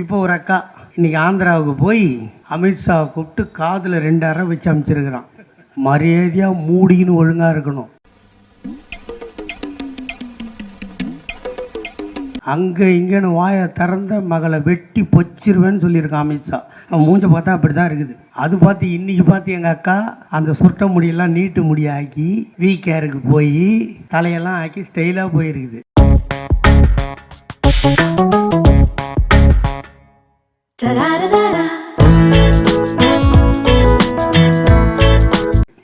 இப்போ ஒரு அக்கா இன்னைக்கு ஆந்திராவுக்கு போய் அமித்ஷாவை கூப்பிட்டு காதில் ரெண்டு அறை வச்சு அமைச்சிருக்கிறான். மரியாதையாக மூடின்னு ஒழுங்காக இருக்கணும். அங்கே இங்கேன்னு வாயை திறந்த மகளை வெட்டி பொச்சிருவேன்னு சொல்லியிருக்கான் அமித்ஷா அவன் மூஞ்ச பார்த்தா அப்படி தான் இருக்குது. அது பார்த்து இன்னைக்கு பார்த்து எங்கள் அக்கா அந்த சுருட்ட முடியெல்லாம் நீட்டு முடியாக்கி வீ கேருக்கு போய் தலையெல்லாம் ஆக்கி ஸ்டைலாக போயிருக்குது.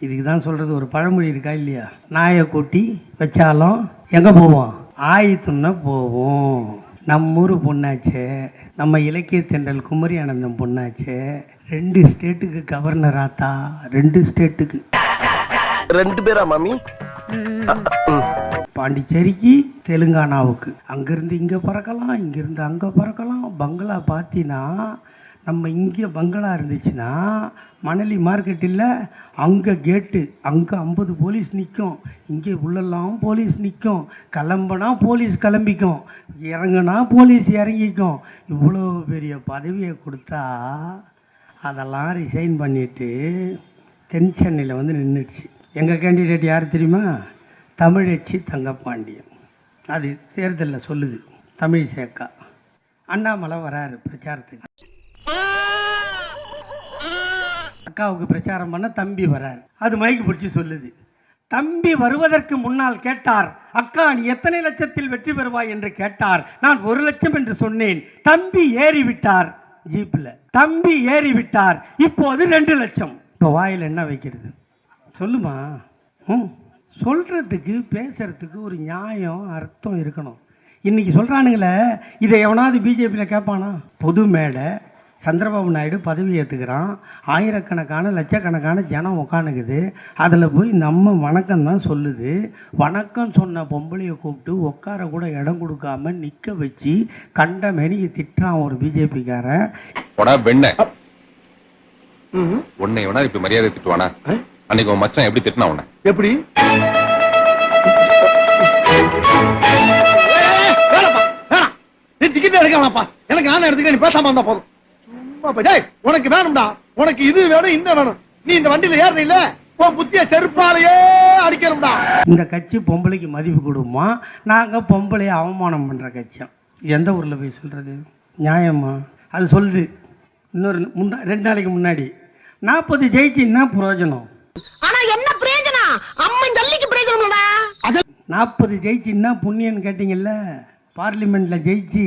இதுக்கு தான் சொல்கிறது ஒரு பழமொழி இருக்கா இல்லையா? நாயை கொட்டி வச்சாலும் எங்கே போவோம்? ஆயத்துன்னா போவோம். நம்ம ஊர் பொண்ணாச்சே நம்ம இலக்கிய தென்றல் குமரி ஆனந்தம் பொண்ணாச்சே ரெண்டு ஸ்டேட்டுக்கு கவர்னர் ஆத்தா ரெண்டு ஸ்டேட்டுக்கு. ரெண்டு பேரா மாமி? பாண்டிச்சேரிக்கு தெலுங்கானாவுக்கு. அங்கேருந்து இங்கே பறக்கலாம் இங்கேருந்து அங்கே பறக்கலாம். பங்களா பார்த்தீங்கன்னா நம்ம இங்கே பங்களா இருந்துச்சுன்னா மணலி மார்க்கெட் இல்லை அங்கே கேட்டு அங்கே ஐம்பது போலீஸ் நிற்கும் இங்கே உள்ளெல்லாம் போலீஸ் நிற்கும் கிளம்புனா போலீஸ் கிளம்பிக்கும். இறங்குனா போலீஸ் இறங்கிக்கும். இவ்வளோ பெரிய பதவியை கொடுத்தா அதெல்லாம் ரிசைன் பண்ணிவிட்டு தென் சென்னையில் வந்து நின்றுச்சு எங்கள் கேண்டிடேட் யார் தெரியுமா? தமிழச்சி தங்கப்பாண்டியன் அது தேர்தலில் சொல்லுது தமிழ் சேக்கா அண்ணாமலை வராரு பிரச்சாரத்துக்கு. அக்காவுக்கு பிரச்சாரம் பண்ண தம்பி வராரு. அது மைக்கு பிடிச்சி சொல்லுது. தம்பி வருவதற்கு முன்னால் கேட்டார் அக்கா நீ எத்தனை லட்சத்தில் வெற்றி பெறுவாய்? என்று கேட்டார். நான் ஒரு லட்சம் என்று சொன்னேன். தம்பி ஏறி விட்டார் ஜீப்பில் தம்பி ஏறி விட்டார் இப்போது ரெண்டு லட்சம். இப்போ வாயில் என்ன வைக்கிறது? சொல்லுமா? ம். சொல்கிறதுக்கு பேசுறதுக்கு ஒரு நியாயம் அர்த்தம் இருக்கணும். இன்னைக்கு சொல்கிறானுங்களே இதை எவனாவது பிஜேபியில் கேட்பானா? பொது மேடை சந்திரபாபு நாயுடு பதவி ஏற்றுக்கிறான் ஆயிரக்கணக்கான லட்சக்கணக்கான ஜனம் உக்காந்துக்குது. அதில் போய் நம்ம வணக்கம் தான் சொல்லுது. வணக்கம் சொன்ன பொம்பளையை கூப்பிட்டு உட்கார கூட இடம் கொடுக்காம நிற்க வச்சு கண்ட மெனிக்கு திட்டுறான் ஒரு பிஜேபிக்காரன். உன்னை வேணா இப்படி மரியாதை திட்டுவானா? அன்னைக்கு உன் மச்சான் எப்படி திட்டினா உன்னை? எப்படி? நீ டிக்கெட் எடுக்க வேணாப்பா எனக்கு ஆன எடுத்துக்க நீ பேசாம இருந்தா போதும். சும்மா போய் டேய் உனக்கு வேணும்டா. உனக்கு இது வேணும் இன்னும் வேணும். நீ இந்த வண்டியில ஏறணும் இல்ல உன் புத்திய செருப்பாலேயே அடிக்கணும்டா. இந்த கட்சி பொம்பளைக்கு மதிப்பு கொடுமா? நாங்கள் பொம்பளையை அவமானம் பண்ணுற கட்சியம் எந்த ஊரில் போய் சொல்கிறது நியாயமா? அது சொல்லுது. இன்னொரு முந்தா ரெண்டு நாளைக்கு முன்னாடி. நாற்பது ஜெயிச்சு என்ன பிரயோஜனம் ஆனா என்ன பிரயோஜனம் அம்மன் ஜல்லிக்கு பிரயோஜனம்டா நாற்பது ஜெயிச்சுன்னா புண்ணியன்னு கேட்டிங்கல்ல? பார்லிமெண்ட்டில் ஜெயிச்சு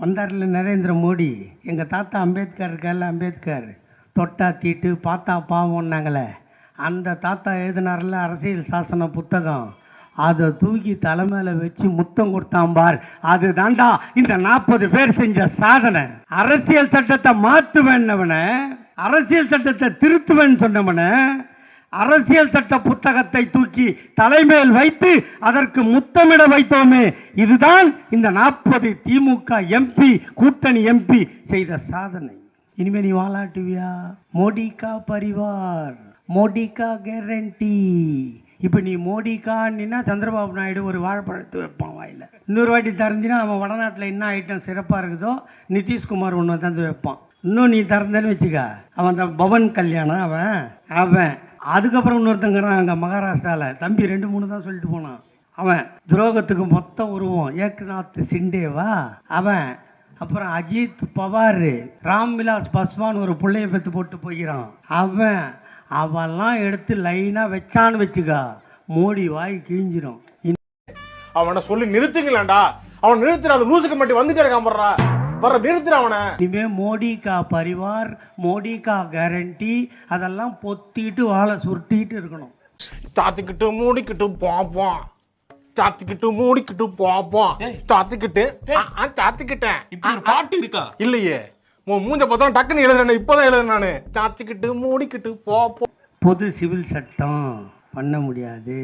வந்தார்ல நரேந்திர மோடி. எங்கள் தாத்தா அம்பேத்கர் இருக்கார்ல அம்பேத்கர். தொட்டா தீட்டு பார்த்தா பாவம்னாங்களே. அந்த தாத்தா எழுதினார்ல அரசியல் சாசன புத்தகம். அதை தூக்கி தலைமையில் வச்சு முத்தம் கொடுத்தான் பார். அது தாண்டா இந்த நாற்பது பேர் செஞ்ச சாதனை. அரசியல் சட்டத்தை மாற்றுவேன்னவன அரசியல் சட்டத்தை திருத்துவேன்னு சொன்னவனை. அரசியல் சட்ட புத்தகத்தை தூக்கி தலைமையில் வைத்து அதற்கு முத்தமிட வைத்தோமே. இதுதான் இந்த நாற்பது திமுக எம்பி கூட்டணி எம்பி செய்த சாதனை. இனிமே நீ வாலாட்டுவியா? மோடிகா பரிவார் மோடிகா கேரண்டி இப்போ நீ மோடிக்கான்னா சந்திரபாபு நாயுடு ஒரு வாழைப்பழத்தை வைப்பான் வாயில். இன்னொரு வாட்டி திறந்தினா அவன் வடநாட்டில் என்ன ஐட்டம் சிறப்பாக இருக்குதோ நிதிஷ்குமார் ஒன்று தந்து வைப்பான். இன்னும் நீ திறந்தேன்னு வச்சுக்க. அவன் அந்த பவன் கல்யாணம் அவன் அவன். அதுக்கப்புறம் இன்னொருத்தங்கிறான் அங்கே மகாராஷ்டிராவில் தம்பி ரெண்டு மூணு தான் சொல்லிட்டு போனான். அவன் துரோகத்துக்கு மொத்த உருவம் ஏக்நாத் சிண்டேவா அவன் அப்புறம் அஜித் பவார் ராம்விலாஸ் பஸ்வான் ஒரு பிள்ளைய பெற்று போட்டு போகிறான் அவன் அவெல்லாம் எடுத்து லைனாக வச்சான்னு வச்சுக்கா மோடி வாய் கிழிஞ்சிடும் அவனை சொல்லி நிறுத்துங்களேன்டா. அவன் நிறுத்துற அது லூசுக்கு மட்டும் வந்துட்டே இருக்கான் போடுறா வர நிறுத்துற அவனை. இனிமே மோடி கா பரிவார் மோடி கா கேரண்டி அதெல்லாம் பொத்திட்டு வாழை சுருட்டிட்டு இருக்கணும். சாத்திக்கிட்டு மூடிக்கிட்டு பாப்போம் சாத்திக்கிட்டு மூடிக்கிட்டு பாப்போம் சாத்திக்கிட்டு. சாத்திக்கிட்டேன். பாட்டு இருக்கா? இல்லையே. உன் மூஞ்ச பார்த்தா டக்குன்னு எழுதுறேன் இப்பதான் எழுதுறேன் நானு. சாத்திக்கிட்டு மூடிக்கிட்டு பாப்போம் பொது சிவில் சட்டம். பண்ண முடியாது.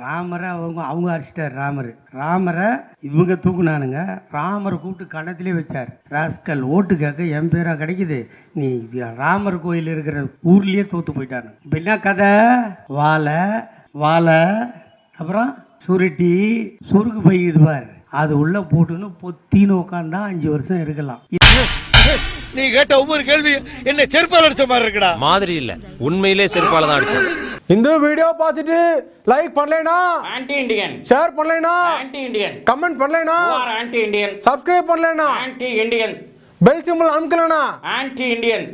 ராமரை அவங்க அவங்க அடிச்சிட்டார் ராமர். ராமரை இவங்க தூக்குனானுங்க. ராமரை கூப்பிட்டு கணத்திலே வச்சார். ராஸ்கல் ஓட்டு கேட்க என் பேரா கிடைக்குது. நீ இது ராமர் கோயில் இருக்கிற ஊர்லயே தோத்து போயிட்டானு. இப்போ என்ன கதை? வாழை வாழை அப்புறம் சுருட்டி சுருக்கு பை இது பார். அது உள்ள போட்டுன்னு பொத்தின்னு உட்காந்தா அஞ்சு வருஷம் இருக்கலாம். நீ கேட்ட ஒவ்வொரு கேள்வி என்ன செருப்பால் அடிச்ச மாதிரி இருக்குடா. மாதிரி இல்ல. உண்மையிலே செருப்பால தான் அடிச்சேன். இந்த வீடியோ பார்த்துட்டு லைக் பண்ணலைனா ஆன்டி இண்டியன் ஷேர் பண்ணலைனா ஆன்டி இண்டியன் கமெண்ட் பண்ணலைனா ஆன்டி இண்டியன் சப்ஸ்கிரைப் பண்ணலைனா ஆன்டி இண்டியன் பெல் சிம்பிள் அமுக்கலனா ஆன்டி இண்டியன்